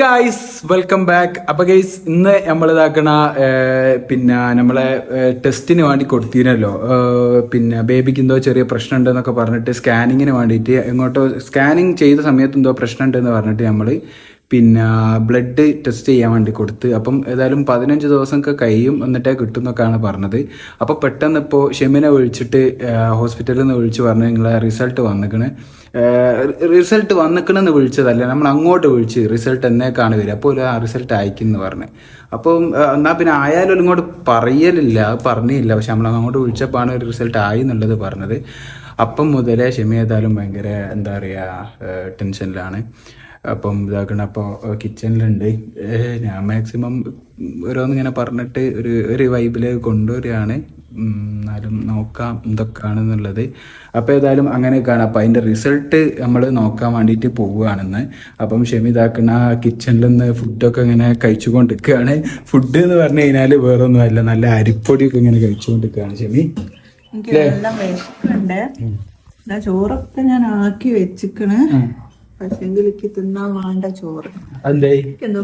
Guys welcome back അപ്പൊ guys ഇന്ന് നമ്മൾ ഇതാക്കണ പിന്നെ നമ്മളെ ടെസ്റ്റിന് വേണ്ടി കൊടുത്തിരുന്നല്ലോ. പിന്നെ ബേബിക്ക് എന്തോ ചെറിയ പ്രശ്നം ഉണ്ടെന്നൊക്കെ പറഞ്ഞിട്ട് സ്കാനിങ്ങിന് വേണ്ടിയിട്ട് എങ്ങോട്ടോ സ്കാനിങ് ചെയ്ത സമയത്ത് എന്തോ പ്രശ്നം ഉണ്ടെന്ന് പറഞ്ഞിട്ട് നമ്മൾ പിന്നെ ബ്ലഡ് ടെസ്റ്റ് ചെയ്യാൻ വേണ്ടി കൊടുത്ത്. അപ്പം ഏതായാലും പതിനഞ്ച് ദിവസമൊക്കെ കഴിയും എന്നിട്ടേ കിട്ടും എന്നൊക്കെയാണ് പറഞ്ഞത്. അപ്പോൾ പെട്ടെന്ന് ഇപ്പോൾ ഷെമിനെ വിളിച്ചിട്ട് ഹോസ്പിറ്റലിൽ നിന്ന് വിളിച്ച് പറഞ്ഞു നിങ്ങളെ റിസൾട്ട് വന്നിക്കണ്. റിസൾട്ട് വന്നിക്കണെന്ന് വിളിച്ചതല്ല നമ്മൾ അങ്ങോട്ട് വിളിച്ച് റിസൾട്ട് എന്നേക്കാണ് വരിക. അപ്പോൾ ആ റിസൾട്ട് അയക്കുമെന്ന് പറഞ്ഞു. അപ്പം എന്നാൽ പിന്നെ ആയാലും ഇങ്ങോട്ട് പറയലില്ല പറഞ്ഞില്ല. പക്ഷെ നമ്മൾ അങ്ങോട്ട് വിളിച്ചപ്പോഴാണ് ഒരു റിസൾട്ട് ആയി എന്നുള്ളത് പറഞ്ഞത്. അപ്പം മുതലേ ഷെമി ഏതായാലും ഭയങ്കര എന്താ പറയുക ടെൻഷനിലാണ് അപ്പം ഇതാക്കണം അപ്പോൾ കിച്ചണിലുണ്ട് ഞാൻ മാക്സിമം ഓരോന്ന് ഇങ്ങനെ പറഞ്ഞിട്ട് ഒരു ഒരു വൈബിലേക്ക് കൊണ്ടുവരികയാണ്. എന്നാലും നോക്കാം എന്തൊക്കെയാണെന്നുള്ളത് അപ്പോൾ ഏതായാലും അങ്ങനെ കാണാം അപ്പോൾ അതിന്റെ റിസൾട്ട് നമ്മൾ നോക്കാൻ വേണ്ടിയിട്ട് പോവുകയാണെന്ന്. അപ്പം ഷെമി ഇതാക്കണ കിച്ചണിൽ നിന്ന് ഫുഡൊക്കെ ഇങ്ങനെ കഴിച്ചുകൊണ്ടിരിക്കുകയാണ്. ഫുഡ് എന്ന് പറഞ്ഞു കഴിഞ്ഞാൽ വേറെ ഒന്നുമല്ല നല്ല അരിപ്പൊടിയൊക്കെ ഇങ്ങനെ കഴിച്ചുകൊണ്ടിരിക്കുകയാണ് ഷെമി. ചോറൊക്കെ ഞാൻ ആക്കി വെച്ചിക്കണ്. പക്ഷെ എനിക്ക് തിന്നാൻ വേണ്ട ചോറ്. എന്തോ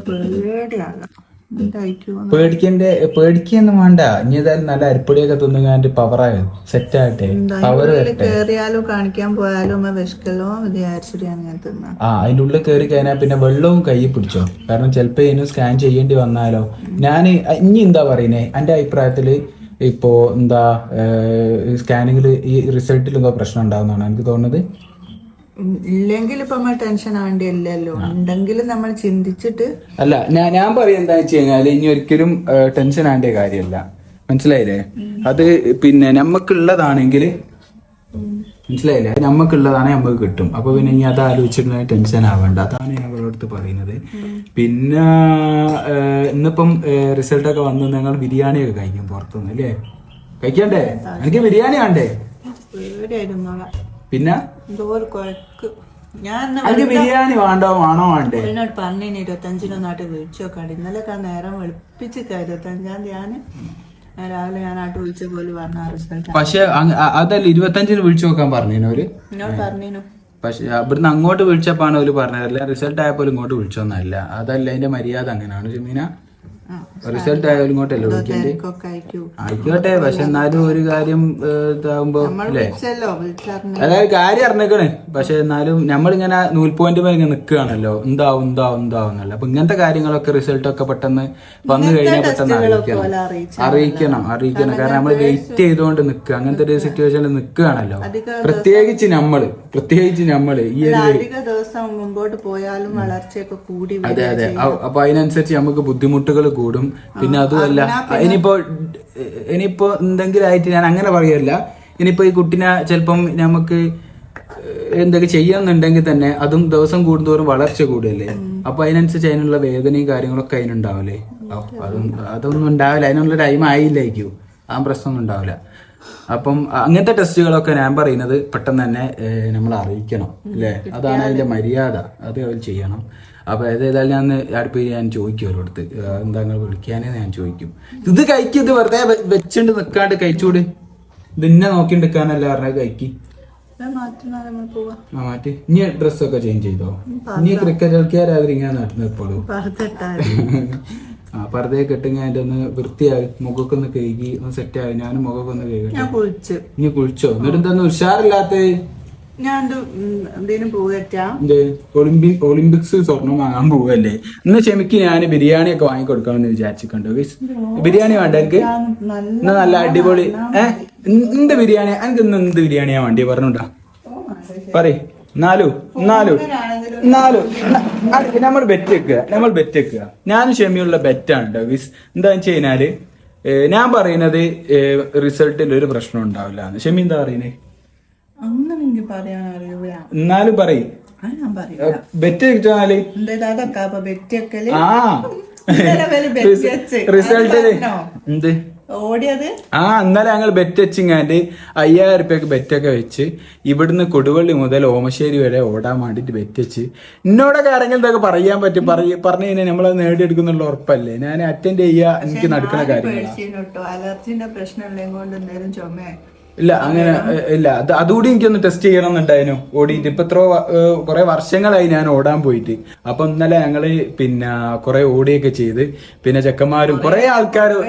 പേടിക്കണ്ട? പേടിക്കൊന്നും വേണ്ട. ഇനി ഏതായാലും നല്ല അരിപ്പൊടിയൊക്കെ തിന്നുകാണ്ട് പവറായ സെറ്റ് ആകട്ടെ. പവർ കേറിയാലോ കാണിക്കാൻ പോയാലോ വിഷക്കലോ വിശക്കല്ലോ വിചാരിച്ചിട്ടാണ് ഞാൻ തിന്നാ. ആ അതിന്റെ ഉള്ളിൽ കയറി കഴിഞ്ഞാൽ പിന്നെ വെള്ളവും കയ്യിൽ പിടിച്ചോ. കാരണം ചിലപ്പോ ഇതിന് സ്കാൻ ചെയ്യേണ്ടി വന്നാലോ. ഞാൻ ഇനി എന്താ പറയുന്നേ? എന്റെ അഭിപ്രായത്തിൽ ഇപ്പോ എന്താ സ്കാനിങ്ങിൽ ഈ റിസൾട്ടിൽ എന്തോ പ്രശ്നം ഉണ്ടാവുന്നതാണ്. എനിക്ക് തോന്നുന്നത് ഇല്ലെങ്കിൽ ഇപ്പൊ നമ്മൾ ടെൻഷൻ ആവേണ്ടിയല്ലോ ഉണ്ടെങ്കിൽ നമ്മൾ ചിന്തിച്ചിട്ട് അല്ല ഞാൻ ഞാൻ പറയാം എന്താ വെച്ച് കഴിഞ്ഞാൽ ഇനി ഒരിക്കലും ടെൻഷൻ ആവേണ്ട കാര്യമല്ല. മനസ്സിലായില്ലേ? അത് പിന്നെ നമ്മക്കുള്ളതാണെങ്കിൽ മനസ്സിലായില്ലേ? അത് നമുക്കുള്ളതാണെങ്കിൽ നമുക്ക് കിട്ടും. അപ്പൊ പിന്നെ ഇനി അത് ആലോചിച്ചിട്ട് ടെൻഷൻ ആവേണ്ട. അതാണ് ഞാൻ അവരുടെ അടുത്ത് പറയുന്നത്. പിന്നെ ഇന്നിപ്പം റിസൾട്ട് ഒക്കെ വന്ന്. ഞങ്ങൾ ബിരിയാണി ഒക്കെ കഴിക്കും പുറത്തുനിന്ന് അല്ലേ? കഴിക്കണ്ടേ? എനിക്ക് ബിരിയാണി ആണ്ടേ പിന്നെ? എന്തോ ഒരു കുഴക്ക്. ഞാൻ ബിരിയാണി വേണ്ടോ വേണോ വേണ്ടേ? എന്നോട് പറഞ്ഞു ഇരുപത്തഞ്ചിനോ നാട്ട് വിളിച്ചു നോക്കാണ്ട്. ഇന്നലെയൊക്കെ ആ നേരം വെളുപ്പിച്ചിട്ടാ ഇരുപത്തഞ്ചാം തീയതി ഞാൻ രാവിലെ ഞാൻ ആട്ട് വിളിച്ച പോലെ പറഞ്ഞ റിസൾട്ട് പക്ഷെ അതല്ല ഇരുപത്തഞ്ചിന് വിളിച്ചു നോക്കാൻ പറഞ്ഞിനോര് എന്നോട് പറഞ്ഞു പക്ഷെ അവിടുന്ന് അങ്ങോട്ട് വിളിച്ചപ്പാണ് അവർ പറഞ്ഞതല്ല റിസൾട്ട് ആയപ്പോൾ ഇങ്ങോട്ട് വിളിച്ചൊന്നല്ല. അതല്ല അതിന്റെ മര്യാദ അങ്ങനെയാണ് ഷമീന. റിസൾട്ട് ആയാലും ഇങ്ങോട്ടല്ലേ ആയിക്കോട്ടെ പക്ഷെ എന്നാലും ഒരു കാര്യം ഇതാകുമ്പോ അല്ലേ? അതായത് കാര്യം അറിഞ്ഞേക്കണേ. പക്ഷെ എന്നാലും നമ്മളിങ്ങനെ നൂൽ പോയിന്റ് ഇങ്ങനെ നിൽക്കുകയാണല്ലോ എന്താവും എന്താവും എന്താവും എന്നല്ല. അപ്പൊ ഇങ്ങനത്തെ കാര്യങ്ങളൊക്കെ റിസൾട്ട് ഒക്കെ പെട്ടെന്ന് വന്നു കഴിഞ്ഞാൽ പെട്ടെന്ന് അറിയിക്കണം. അറിയിക്കണം അറിയിക്കണം. കാരണം നമ്മൾ വെയിറ്റ് ചെയ്തുകൊണ്ട് നിൽക്കുക അങ്ങനത്തെ ഒരു സിറ്റുവേഷനിൽ നിൽക്കുകയാണല്ലോ പ്രത്യേകിച്ച് നമ്മൾ പ്രത്യേകിച്ച് നമ്മൾ ഈ ഒരു ദിവസം മുമ്പോട്ട് പോയാലും വളർച്ചയൊക്കെ കൂടി. അതെ അതെ. അപ്പൊ അതിനനുസരിച്ച് നമുക്ക് ബുദ്ധിമുട്ടുകൾ കൂടും. പിന്നെ അതുമല്ല ഇനിയിപ്പോ ഇനിയിപ്പോ എന്തെങ്കിലും ആയിട്ട് ഞാൻ അങ്ങനെ പറയല്ല. ഇനിയിപ്പോ ഈ കുട്ടിനെ ചിലപ്പം നമുക്ക് എന്തൊക്കെ ചെയ്യാന്നുണ്ടെങ്കിൽ തന്നെ അതും ദിവസം കൂടുന്തോറും വളർച്ച കൂടുകയല്ലേ അപ്പൊ അതിനനുസരിച്ച് അതിനുള്ള വേദനയും കാര്യങ്ങളൊക്കെ അതിനുണ്ടാവില്ലേ അതും അതൊന്നും ഉണ്ടാവില്ല. അതിനുള്ള ടൈം ആയില്ലായിരിക്കും ആ പ്രശ്നമൊന്നും ഉണ്ടാവില്ല. അപ്പം അങ്ങനത്തെ ടെസ്റ്റുകളൊക്കെ ഞാൻ പറയുന്നത് പെട്ടെന്ന് തന്നെ നമ്മൾ അറിയിക്കണം. അല്ലേ? അതാണ് അതിന്റെ മര്യാദ. അത് അവർ ചെയ്യണം. അപ്പൊ ഏതായാലും ഞാൻ അടുപ്പിൽ ഞാൻ ചോദിക്കും അവരോടത്ത്. എന്താ നിങ്ങൾ വിളിക്കാനേ ഞാൻ ചോദിക്കും. ഇത് കഴിക്കും ഇത് വെറുതെ വെച്ചിട്ട് നിൽക്കാണ്ട് കഴിച്ചുകൂടി ഇതിന്നെ നോക്കി നിൽക്കാനല്ല പറഞ്ഞത് കഴിക്കി. ആ മാറ്റി. ഇനി ഡ്രസ്സൊക്കെ ചേഞ്ച് ചെയ്തോ? ഇനി ക്രിക്കറ്റ് കളിക്കാരാതിരി ഇങ്ങനെ നാട്ടിൽ നിൽപ്പോളൂ ആ പറുതെ കെട്ടിങ്ങ അതിന്റെ ഒന്ന് വൃത്തിയായി മുഖമൊക്കെ ഒന്ന് കഴുകി ഒന്ന് സെറ്റായി ഞാനും മുഖമൊക്കെ ഒന്ന് കഴുകി ഞാൻ ഇനി കുളിച്ചോ? എന്നിട്ട് എന്താ ഉഷാറില്ലാത്ത? ഒളിമ്പിക്സ് സ്വർണം വാങ്ങാൻ പോവല്ലേ? ഇന്ന് ക്ഷമിക്ക് ഞാൻ ബിരിയാണി ഒക്കെ വാങ്ങി കൊടുക്കാമെന്ന് വിചാരിച്ചിട്ടുണ്ട്. ബിരിയാണി വേണ്ട എനിക്ക് നല്ല ഇന്ന് നല്ല അടിപൊളി ഏഹ് എന്ത് ബിരിയാണി? എനിക്ക് ഇന്ന് എന്ത് ബിരിയാണിയാ വേണ്ടി? പറഞ്ഞുണ്ടാ പറയ്. നാലു നാലു നാലു. നമ്മൾ ബെറ്റ് വെക്കുക നമ്മൾ ബെറ്റ് വെക്കുക. ഞാനും ക്ഷമയുള്ള ബെറ്റാണ് കേട്ടോ ഗയ്സ് എന്താന്ന് വെച്ച് കഴിഞ്ഞാൽ ഞാൻ പറയുന്നത് റിസൾട്ടിൽ ഒരു പ്രശ്നം ഉണ്ടാവില്ല ക്ഷമി എന്താ പറയുന്നേ? അങ്ങനെ എനിക്ക് പറയാൻ അറിയൂല. എന്നാലും പറയും. അത് ഞാൻ ബെറ്റ് അതൊക്കെ? അപ്പൊ ആ. എന്ത്? ഓടിയത്? ആ ഇന്നലെ ഞങ്ങൾ ബെറ്റ് വെച്ചിങ്ങാണ്ട് അയ്യായിരം റുപ്യക്ക് ബെറ്റൊക്കെ വെച്ച് ഇവിടുന്ന് കൊടുവള്ളി മുതൽ ഓമശ്ശേരി വരെ ഓടാൻ വേണ്ടിട്ട് ബെറ്റ് വെച്ച്. എന്നോടൊക്കെ ആരെങ്കിലും ഇതൊക്കെ പറയാൻ പറ്റും. പറയ പറഞ്ഞു കഴിഞ്ഞാൽ നമ്മളത് നേടിയെടുക്കുന്നുള്ള ഉറപ്പല്ലേ? ഞാൻ അറ്റൻഡ് ചെയ്യാ എനിക്ക് നടക്കുന്ന കാര്യങ്ങളാണ് അലർജിന്റെ പ്രശ്നം ചുമ ഇല്ല അങ്ങനെ ഇല്ല. അത് അതുകൂടി എനിക്കൊന്ന് ടെസ്റ്റ് ചെയ്യണം എന്നുണ്ടായിരുന്നു ഓടിയിട്ട് ഇപ്പൊ എത്ര കുറെ വർഷങ്ങളായി ഞാൻ ഓടാൻ പോയിട്ട്. അപ്പൊ ഇന്നലെ ഞങ്ങൾ പിന്നെ കുറെ ഓടിയൊക്കെ ചെയ്ത്. പിന്നെ ചെക്കന്മാരും കുറെ ആൾക്കാരും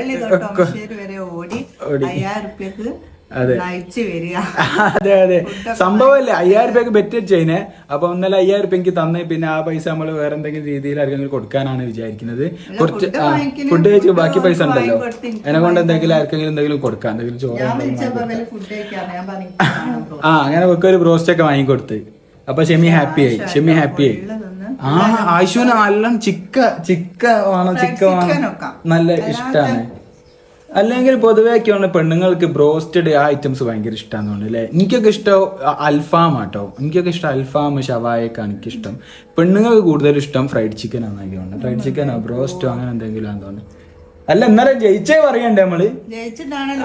ഓടി. അതെ. അതെ അതെ. സംഭവമല്ലേ? അയ്യായിരം രൂപയ്ക്ക് ബെറ്റ് ചെയ്യുന്നേ അപ്പൊ ഇന്നലെ അയ്യായിരം രൂപ എനിക്ക് തന്നെ പിന്നെ ആ പൈസ നമ്മൾ വേറെ എന്തെങ്കിലും രീതിയിൽ ആർക്കെങ്കിലും കൊടുക്കാനാണ് വിചാരിക്കുന്നത്. കുറച്ച് ഫുഡ് കഴിച്ച് ബാക്കി പൈസ ഉണ്ടല്ലോ. എന്നെ കൊണ്ട് എന്തെങ്കിലും ആർക്കെങ്കിലും എന്തെങ്കിലും കൊടുക്കാം. എന്തെങ്കിലും ചോറ് ആ അങ്ങനെ വെക്ക ഒരു ബ്രോസ്റ്റ് ഒക്കെ വാങ്ങിക്കൊടുത്ത് അപ്പൊ ഷെമി ഹാപ്പി ആയി. ഷെമി ഹാപ്പി ആയി. ആ ആയിഷുവിന് നല്ല ചിക്ക ചിക്ക വേണം ചിക്ക വേണം. നല്ല ഇഷ്ടാണ്. അല്ലെങ്കിൽ പൊതുവെ ഒക്കെയാണ് പെണ്ണുങ്ങൾക്ക് ബ്രോസ്റ്റഡ് ആ ഐറ്റംസ് ഭയങ്കര തോന്നുന്നു അല്ലേ? എനിക്കൊക്കെ ഇഷ്ടം അൽഫാം ആട്ടോ. എനിക്കൊക്കെ ഇഷ്ടം അൽഫാം ഷവായൊക്കെ എനിക്കിഷ്ടം പെണ്ണുങ്ങൾക്ക് കൂടുതൽ ഇഷ്ടം ഫ്രൈഡ് ചിക്കൻ ആണെന്നൊക്കെ ഫ്രൈഡ് ചിക്കനോ ബ്രോസ്റ്റോ അങ്ങനെ എന്തെങ്കിലും ആണെന്ന് തോന്നുന്നു. അല്ല ഇന്നലെ ജയിച്ചേ പറയണ്ടേ നമ്മൾ?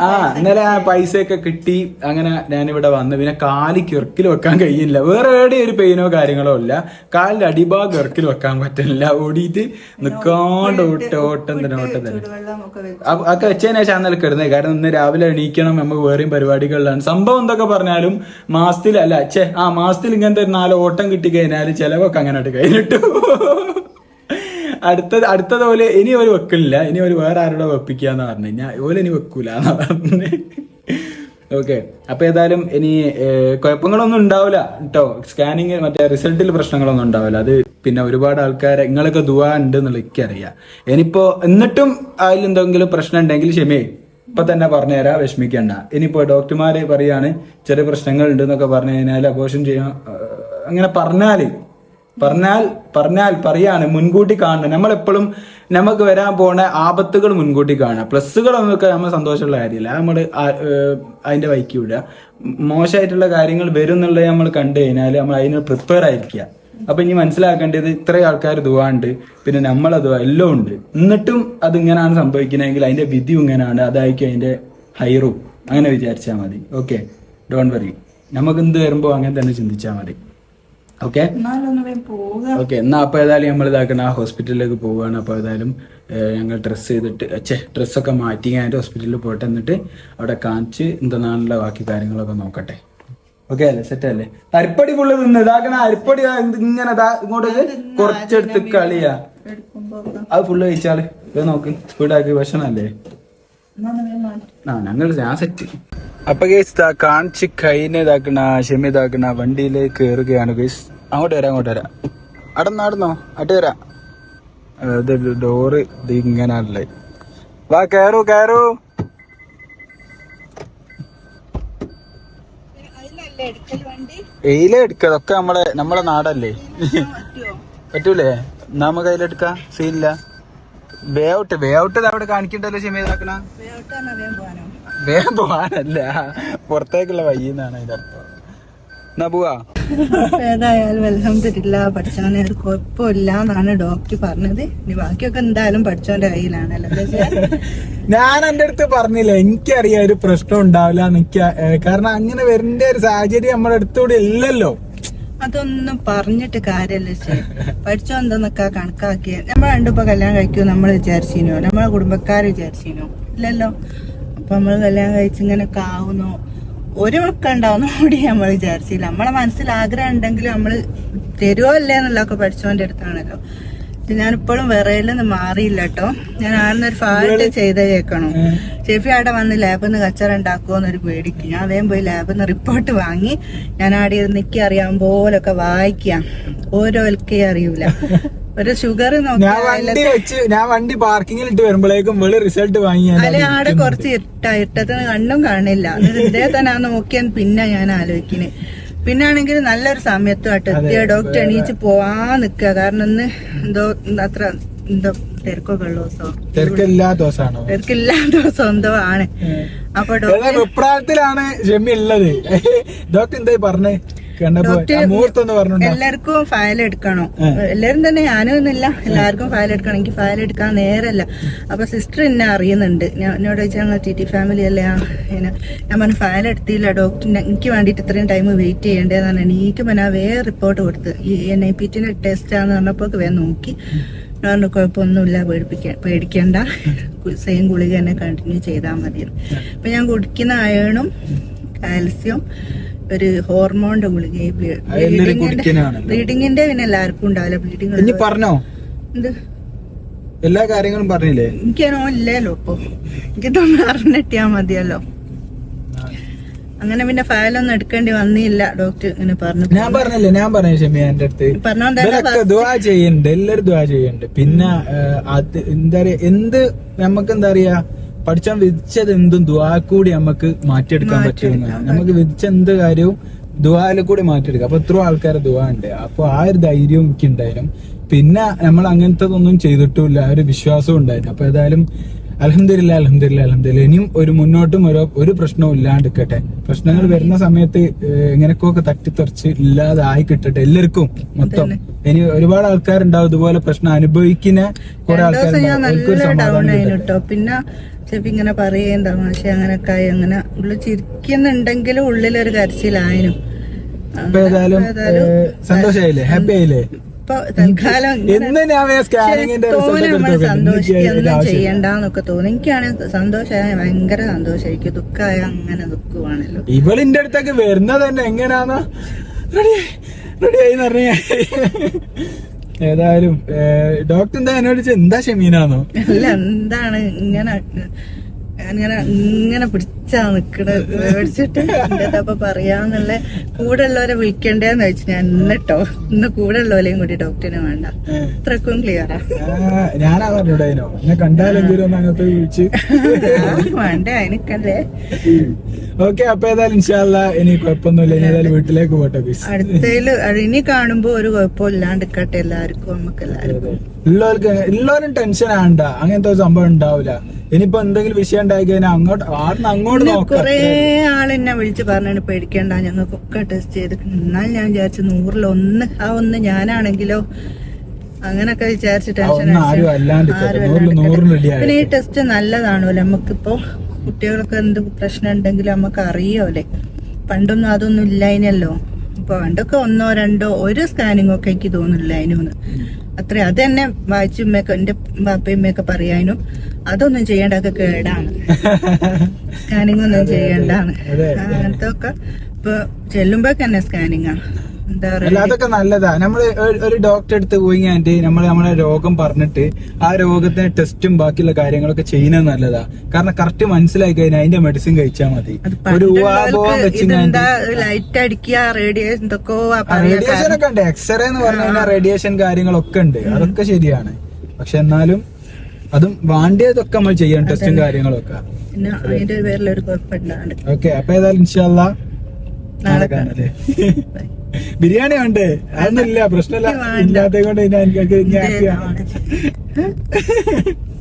ആ ഇന്നലെ ആ പൈസ ഒക്കെ കിട്ടി അങ്ങനെ ഞാൻ ഇവിടെ വന്നു. പിന്നെ കാൽ കിറക്കിൽ വെക്കാൻ കഴിയില്ല. വേറെ എവിടെ ഒരു പെയിനോ കാര്യങ്ങളോ ഇല്ല. കാലിന്റെ അടിഭാഗം ഇറക്കിൽ വെക്കാൻ പറ്റില്ല. ഓടിയിട്ട് നിക്കാണ്ട് ഓട്ട ഓട്ടം തന്നെ ഓട്ടം തന്നെ. ഒക്കെ വെച്ചതിന് ശേഷം അന്നലെ കിടന്നത് കാരണം ഇന്ന് രാവിലെ എണീക്കണം നമുക്ക് വേറെയും പരിപാടികളിലാണ്. സംഭവം എന്തൊക്കെ പറഞ്ഞാലും മാസത്തിൽ അല്ല ചേ ആ മാസത്തിൽ ഇങ്ങനത്തെ ഒരു നാല് ഓട്ടം കിട്ടി കഴിഞ്ഞാൽ ചെലവൊക്കെ അങ്ങനെ കഴിഞ്ഞിട്ടു. അടുത്തത് അടുത്തത് പോലെ ഇനി അവർ വെക്കലില്ല. ഇനി അവർ വേറെ ആരോടെ വെപ്പിക്കുക എന്ന് പറഞ്ഞു കഴിഞ്ഞാൽ ഓൽ ഇനി വെക്കൂല എന്ന് പറഞ്ഞു. ഓക്കെ അപ്പൊ ഏതായാലും ഇനി കുഴപ്പങ്ങളൊന്നും ഉണ്ടാവില്ല കേട്ടോ സ്കാനിങ് മറ്റേ റിസൾട്ടിൽ പ്രശ്നങ്ങളൊന്നും ഉണ്ടാവില്ല അത് പിന്നെ ഒരുപാട് ആൾക്കാരെ നിങ്ങളൊക്കെ ദുവാ ഉണ്ട് എന്നുള്ള എനിക്കറിയാം ഇനിയിപ്പോ എന്നിട്ടും അതിൽ എന്തെങ്കിലും പ്രശ്നം ഉണ്ടെങ്കിൽ ക്ഷമേ ഇപ്പൊ തന്നെ പറഞ്ഞുതരാം വിഷമിക്കണ്ട. ഇനിയിപ്പോ ഡോക്ടർമാര് പറയാണ് ചെറിയ പ്രശ്നങ്ങൾ ഉണ്ട് എന്നൊക്കെ പറഞ്ഞു കഴിഞ്ഞാൽ അബോഷൻ ചെയ്യാൻ അങ്ങനെ പറഞ്ഞാൽ പറഞ്ഞാൽ പറഞ്ഞാൽ പറയാണ് മുൻകൂട്ടി കാണണം. നമ്മളെപ്പോഴും നമുക്ക് വരാൻ പോണ ആപത്തുകൾ മുൻകൂട്ടി കാണുക പ്ലസ്സുകളൊന്നൊക്കെ നമ്മൾ സന്തോഷമുള്ള കാര്യമില്ല. നമ്മൾ അതിന്റെ വൈക്ക് വിടുക. മോശമായിട്ടുള്ള കാര്യങ്ങൾ വരും എന്നുള്ളത് നമ്മൾ കണ്ടു കഴിഞ്ഞാൽ നമ്മൾ അതിന് പ്രിപ്പയർ ആയിരിക്കുക. അപ്പൊ ഇനി മനസ്സിലാക്കേണ്ടത് ഇത്രയും ആൾക്കാർ ദുവാണ്ട് പിന്നെ നമ്മൾ ദുവ എല്ലാം ഉണ്ട്. എന്നിട്ടും അത് ഇങ്ങനെയാണ് സംഭവിക്കുന്നതെങ്കിൽ അതിന്റെ വിധി ഇങ്ങനെയാണ് അതായിരിക്കും അതിന്റെ ഹൈറും. അങ്ങനെ വിചാരിച്ചാൽ മതി. ഓക്കെ ഡോണ്ട് വറി നമുക്ക് എന്ത് വരുമ്പോൾ അങ്ങനെ തന്നെ ചിന്തിച്ചാൽ മതി. ഓക്കെ ഓക്കെ എന്നാ അപ്പൊ ഏതായാലും നമ്മൾ ഇതാക്കണം ആ ഹോസ്പിറ്റലിലേക്ക് പോവുകയാണ്. അപ്പൊ ഏതായാലും ഞങ്ങൾ ഡ്രസ്സ് ചെയ്തിട്ട് ഛേ ഡ്രസ്സൊക്കെ മാറ്റി ഞാൻ ഹോസ്പിറ്റലിൽ പോയിട്ട് എന്നിട്ട് അവിടെ കാണിച്ച് എന്തെന്നാണുള്ള ബാക്കി കാര്യങ്ങളൊക്കെ നോക്കട്ടെ. ഓക്കെ അല്ലേ? സെറ്റ് അല്ലേ? അരിപ്പടി ഫുള്ള് നിന്ന് ഇതാക്കണ അരിപ്പടി ഇങ്ങനെ ഇങ്ങോട്ട് കുറച്ചെടുത്ത് കളിയാ. അത് ഫുള്ള് കഴിച്ചാൽ ഇത് നോക്ക് സ്പീഡാക്കി ഭക്ഷണല്ലേ? ആ ഞങ്ങൾ ഞാൻ സെറ്റ് അപ്പൊ കേസ് കാണിച്ച് കൈനെ ഇതാക്കണ ഷെമി ഇതാക്കണ വണ്ടിയിലേക്ക് കയറുകയാണ് ഗേസ് അങ്ങോട്ട് വരാം അങ്ങോട്ട് വരാം. അടന്നോ അടന്നോ അട്ട് വരാം. ഇത് ഡോറ് ഇത് ഇങ്ങനല്ലേ വാ കയറൂ കയറൂ എയിലെ എടുക്ക അതൊക്കെ നമ്മളെ നമ്മളെ നാടല്ലേ? പറ്റൂലേ? നമ്മ കയ്യിലെടുക്ക സീനില്ല. വേ ഔട്ട് വേ ഔട്ട് അവിടെ കാണിക്കണ്ടല്ലോ പോകാനോ വേഗം പോവാനല്ല? പുറത്തേക്കുള്ള വയ്യെന്നാണ് അതിന്റെ അർത്ഥം. എന്നാ പോവാ? ഏതായാലും അലഹമില്ല പഠിച്ചവനെ ഒരു കുഴപ്പമില്ല എന്നാണ് ഡോക്ടർ പറഞ്ഞത്. ഇനി ബാക്കിയൊക്കെ എന്തായാലും പഠിച്ചവന്റെ കയ്യിലാണല്ലോ എന്താ ഞാൻ എന്റെ അടുത്ത് പറഞ്ഞില്ല എനിക്കറിയാം ഒരു പ്രശ്നം ഉണ്ടാവില്ല എനിക്ക് കാരണം അങ്ങനെ വരേണ്ട ഒരു സാഹചര്യം നമ്മുടെ അടുത്തൂടെ ഇല്ലല്ലോ. അതൊന്നും പറഞ്ഞിട്ട് കാര്യമല്ല ശരി പഠിച്ചോ എന്തെന്നൊക്കെ കണക്കാക്കിയ. നമ്മൾ രണ്ടിപ്പോ കല്യാണം കഴിക്കൂ നമ്മൾ വിചാരിച്ചിനോ നമ്മളെ കുടുംബക്കാർ വിചാരിച്ചിനോ ഇല്ലല്ലോ. അപ്പൊ നമ്മൾ കല്യാണം കഴിച്ചിങ്ങനൊക്കെ ആവുന്നു. ഒരു മക്കളുണ്ടാവുന്ന കൂടി നമ്മൾ വിചാരിച്ചില്ല. നമ്മളെ മനസ്സിൽ ആഗ്രഹം ഉണ്ടെങ്കിൽ നമ്മൾ തരുമോ അല്ലേ എന്നുള്ളതൊക്കെ പഠിച്ചോന്റെ അടുത്താണല്ലോ ഇത് ഞാനിപ്പോഴും വിറയിലൊന്നും മാറിയില്ല കേട്ടോ. ഞാൻ ആടുന്ന ഒരു ഫാൾട്ട് ചെയ്ത് കേൾക്കണം. ഷെഫി അവിടെ വന്ന് ലാബിൽ നിന്ന് കച്ചറ ഉണ്ടാക്കുമോ എന്നൊരു പേടിക്ക്. ഞാൻ വേഗം പോയി ലാബിൽ നിന്ന് റിപ്പോർട്ട് വാങ്ങി. ഞാൻ ആടെ ഇരുന്ന് നിക്കി അറിയാൻ പോലൊക്കെ വായിക്കാം ഓരോ എൽക്കേ അറിയൂല. ഒരു ഷുഗർ ഞാൻ വണ്ടി വെച്ച് ഞാൻ വണ്ടി പാർക്കിങ്ങിൽ ഇട്ട് വരുമ്പോഴേക്കും വെളി റിസൾട്ട് വാങ്ങി ആടെ കുറച്ച് ഇരുട്ടാ ഇരുട്ടത്തിന് കണ്ണും കാണില്ല. ഇതേ തന്നെ നോക്കിയാൽ പിന്നെ ഞാൻ ആലോചിക്കുന്നത് പിന്നെ ആണെങ്കിൽ നല്ലൊരു സമയത്തുമായിട്ട് എത്തിയ ഡോക്ടർ എണീച്ച് പോവാൻ നിക്കുക കാരണം ഇന്ന് എന്തോ അത്ര എന്തോ തിരക്കൊക്കെ ഉള്ള ദിവസം? തിരക്കില്ലാത്ത ദിവസമാണോ? തിരക്കില്ലാത്ത ദിവസം എന്തോ ആണ്. അപ്പൊ ഡോക്ടർ ഉള്ളത്. ഡോക്ടർ എന്തായി പറഞ്ഞേ? എല്ലാവർക്കും ഫയൽ എടുക്കണം. എല്ലാരും തന്നെ ഞാനും ഒന്നുമില്ല. എല്ലാവർക്കും ഫയൽ എടുക്കണം. എനിക്ക് ഫയൽ എടുക്കാൻ നേരല്ല. അപ്പൊ സിസ്റ്റർ എന്നെ അറിയുന്നുണ്ട്. ഞാൻ എന്നോട് ചോദിച്ചാൽ ഞങ്ങൾ ടി ടി ഫാമിലി അല്ലേ? ഞാൻ പറഞ്ഞു ഫയൽ എടുത്തില്ല ഡോക്ടർ. എനിക്ക് വേണ്ടിയിട്ട് ഇത്രയും ടൈം വെയിറ്റ് ചെയ്യേണ്ടതെന്നാണ് എനിക്ക് പിന്നെ വേറെ റിപ്പോർട്ട് കൊടുത്ത്. ഈ എൻ ഐ പി ടിന്റെ ടെസ്റ്റ് ആണെന്ന് പറഞ്ഞപ്പോൾ വേഗം നോക്കി. പറഞ്ഞു കുഴപ്പമൊന്നുമില്ല പേടിപ്പിക്കാൻ പേടിക്കണ്ട. സെയിം ഗുളിക തന്നെ കണ്ടിന്യൂ ചെയ്താൽ മതി അപ്പൊ ഞാൻ കുടിക്കുന്ന അയണും കാൽസ്യം ഒരു ഹോർമോണിന്റെ ഗുളിക. ബ്ലീഡിങ്ങിന്റെ പിന്നെ എല്ലാവർക്കും ഉണ്ടാവില്ല. ബ്ലീഡിങ് പറഞ്ഞോ? എന്ത്? എല്ലാ കാര്യങ്ങളും പറഞ്ഞില്ലേ? എനിക്കനോ ഇല്ലല്ലോ ഇപ്പൊ. എനിക്ക് തോന്നുന്നു അറിഞ്ഞിട്ടിയാ മതിയല്ലോ. അങ്ങനെ പിന്നെ ഫയലൊന്നും എടുക്കേണ്ടി വന്നില്ല. ഡോക്ടർ ഇങ്ങനെ പറഞ്ഞു. ഞാൻ പറഞ്ഞില്ലേ? ഞാൻ പറഞ്ഞു ഷെമിയ എന്റെ അടുത്ത്? ഇവരൊക്കെ ദുവാ ചെയ്യുന്നുണ്ട് എല്ലാരും ദുവാ ചെയ്യുന്നുണ്ട് പിന്നെ അത് എന്താ പറയാ എന്ത് നമുക്ക് എന്താ പറയാ പഠിച്ചാൻ വിധിച്ചത് എന്തും ദുവാ കൂടി നമുക്ക് മാറ്റിയെടുക്കാൻ പറ്റുമെന്ന് നമുക്ക് വിധിച്ച എന്ത് കാര്യവും ദുവായിൽ കൂടി മാറ്റിയെടുക്കാം. അപ്പൊ എത്രയോ ആൾക്കാരെ ദുവാ ഉണ്ട്. അപ്പൊ ആ ഒരു ധൈര്യവും എനിക്ക് ഉണ്ടായിരുന്നു പിന്നെ നമ്മൾ അങ്ങനത്തെ ഒന്നും ചെയ്തിട്ടില്ല ആ ഒരു വിശ്വാസവും ഉണ്ടായിരുന്നു. അപ്പൊ ഏതായാലും അലഹമില്ല അലഹമില്ല അലഹമില്ല ഇനിയും ഒരു മുന്നോട്ടും ഒരു ഒരു പ്രശ്നവും ഇല്ലാണ്ടിരിക്കട്ടെ പ്രശ്നങ്ങൾ വരുന്ന സമയത്ത് എങ്ങനെയൊക്കെ തട്ടിത്തെറിച്ച് ഇല്ലാതായി കിട്ടട്ടെ. എല്ലാവർക്കും മൊത്തം. ഇനി ഒരുപാട് ആൾക്കാരുണ്ടാവും. ഇതുപോലെ പ്രശ്നം അനുഭവിക്കുന്ന കുറെ ആൾക്കാർ ആൾക്കാരുണ്ടാവും. പിന്നെ ചെപ്പി ഇങ്ങനെ പറയേം തമാശ അങ്ങനൊക്കെ ആയി അങ്ങനെ. ഉള്ളു ചിരിക്കുന്നുണ്ടെങ്കിലും ഉള്ളിലൊരു കരച്ചിലായനും. ഏതായാലും സന്തോഷായില്ലേ? ഹാപ്പി ആയില്ലേ? ഇപ്പൊ തൽക്കാലം സന്തോഷിക്കൊന്നും ചെയ്യണ്ടെന്നൊക്കെ തോന്നി എനിക്കാണെങ്കിൽ സന്തോഷമായ ഭയങ്കര സന്തോഷമായിരിക്കും. ദുഃഖമായ അങ്ങനെ ദുഃഖമാണല്ലോ. ഇവളിന്റെ അടുത്തൊക്കെ വരുന്നത് തന്നെ എങ്ങനെയാന്ന്? റെഡി റെഡി ആയി പറഞ്ഞ ഏതായാലും ഡോക്ടർ എന്താ എന്നോട് എന്താ ഷെമീനാന്നോ? അല്ല എന്താണ് ഇങ്ങനെ ഇങ്ങനെ ഇങ്ങനെ പിടിച്ചാ നിക്കണത് പേടിച്ചിട്ട് എന്താ അപ്പൊ പറയാന്നുള്ള കൂടെ ഉള്ളവരെ വിളിക്കണ്ടേന്ന് വെച്ച് ഞാൻ എന്നിട്ടോ ഇന്ന് കൂടെ ഉള്ളവരെയും കൂടി ഡോക്ടറിനെ വേണ്ട. അത്രക്കും ക്ലിയറാ ഞാനാ പറഞ്ഞിടായിനോ എന്നെ ഒന്ന് അങ്ങനത്തെ വിളിച്ച്? വേണ്ട എനിക്കല്ലേ ഓക്കെ അപ്പൊ ഏതായാലും ഇൻഷാല്ല ഇനി കുഴപ്പമൊന്നുമില്ല. ഇനി ഏതായാലും വീട്ടിലേക്ക് പോട്ടെ ബീസ് അടുത്തതിൽ ഇനി കാണുമ്പോ ഒരു കുഴപ്പമില്ലാണ്ടിക്കട്ടെ എല്ലാവർക്കും നമുക്ക് എല്ലാവർക്കും. ഉള്ളവർക്ക് ടെൻഷൻ ആണ്ടാ അങ്ങനത്തെ ഒരു സംഭവം ഉണ്ടാവില്ല ഇനിയിപ്പോ എന്തെങ്കിലും വിഷയം ഉണ്ടായി കഴിഞ്ഞാൽ അങ്ങോട്ട് ആടുന്ന് അങ്ങോട്ട് നോക്കാം. കൊറേ ആളെന്നെ വിളിച്ച് പറഞ്ഞു പേടിക്കേണ്ട ഞങ്ങൾക്കൊക്കെ ടെസ്റ്റ് ചെയ്ത് എന്നാൽ ഞാൻ വിചാരിച്ചു നൂറിൽ ഒന്ന് ആ ഒന്ന് ഞാനാണെങ്കിലോ? അങ്ങനൊക്കെ വിചാരിച്ച് ടെൻഷൻ പിന്നെ ഈ ടെസ്റ്റ് നല്ലതാണല്ലോ. നമുക്കിപ്പോ കുട്ടികൾക്ക് എന്ത് പ്രശ്നം ഉണ്ടെങ്കിലും നമുക്ക് അറിയോലെ പണ്ടൊന്നും അതൊന്നും ഇല്ലായിനല്ലോ. പണ്ടൊക്കെ ഒന്നോ രണ്ടോ ഒരു സ്കാനിങ് ഒക്കെ എനിക്ക് തോന്നുന്നില്ല അതിനൊന്ന് അത്ര അത് തന്നെ വായിച്ചുമ്മയൊക്കെ എന്റെ ബാപ്പയമ്മയൊക്കെ പറയാനും അതൊന്നും ചെയ്യേണ്ട അതൊക്കെ കേടാണ്. സ്കാനിങ് ഒന്നും ചെയ്യേണ്ടാണ്. അങ്ങനത്തെ ഒക്കെ ഇപ്പൊ ചെല്ലുമ്പോ തന്നെ സ്കാനിങ് ആണ്. അല്ല അതൊക്കെ നല്ലതാ. നമ്മൾ ഒരു- ഡോക്ടറെ അടുത്ത് പോയി കഴിഞ്ഞിട്ട് നമ്മൾ നമ്മളെ രോഗം പറഞ്ഞിട്ട് ആ രോഗത്തിന് ടെസ്റ്റും ബാക്കിയുള്ള കാര്യങ്ങളൊക്കെ ചെയ്യുന്നത് നല്ലതാ. കാരണം കറക്റ്റ് മനസ്സിലാക്കി കഴിഞ്ഞാൽ അതിന്റെ മെഡിസിൻ കഴിച്ചാൽ മതി. ഒരു ലൈറ്റ് അടിക്കുക റേഡിയേഷൻ റേഡിയേഷൻ ഒക്കെ ഉണ്ട്. എക്സ്റേ എന്ന് പറഞ്ഞു കഴിഞ്ഞാൽ റേഡിയേഷൻ കാര്യങ്ങളൊക്കെ ഉണ്ട്. അതൊക്കെ ശരിയാണ്. പക്ഷെ എന്നാലും അതും വാണ്ടിയതൊക്കെ നമ്മൾ ചെയ്യണം ടെസ്റ്റും കാര്യങ്ങളൊക്കെ. ഓക്കെ അപ്പൊ ഏതായാലും ഇൻഷാല്ല നാളെ കാണാം. കാണാല്ലേ ബിരിയാണി ഉണ്ട് അതൊന്നും ഇല്ല പ്രശ്നമില്ല വേണ്ട. ഇല്ലാത്തത് കൊണ്ട് ഞാൻ എനിക്ക് ഹാപ്പിയാണ്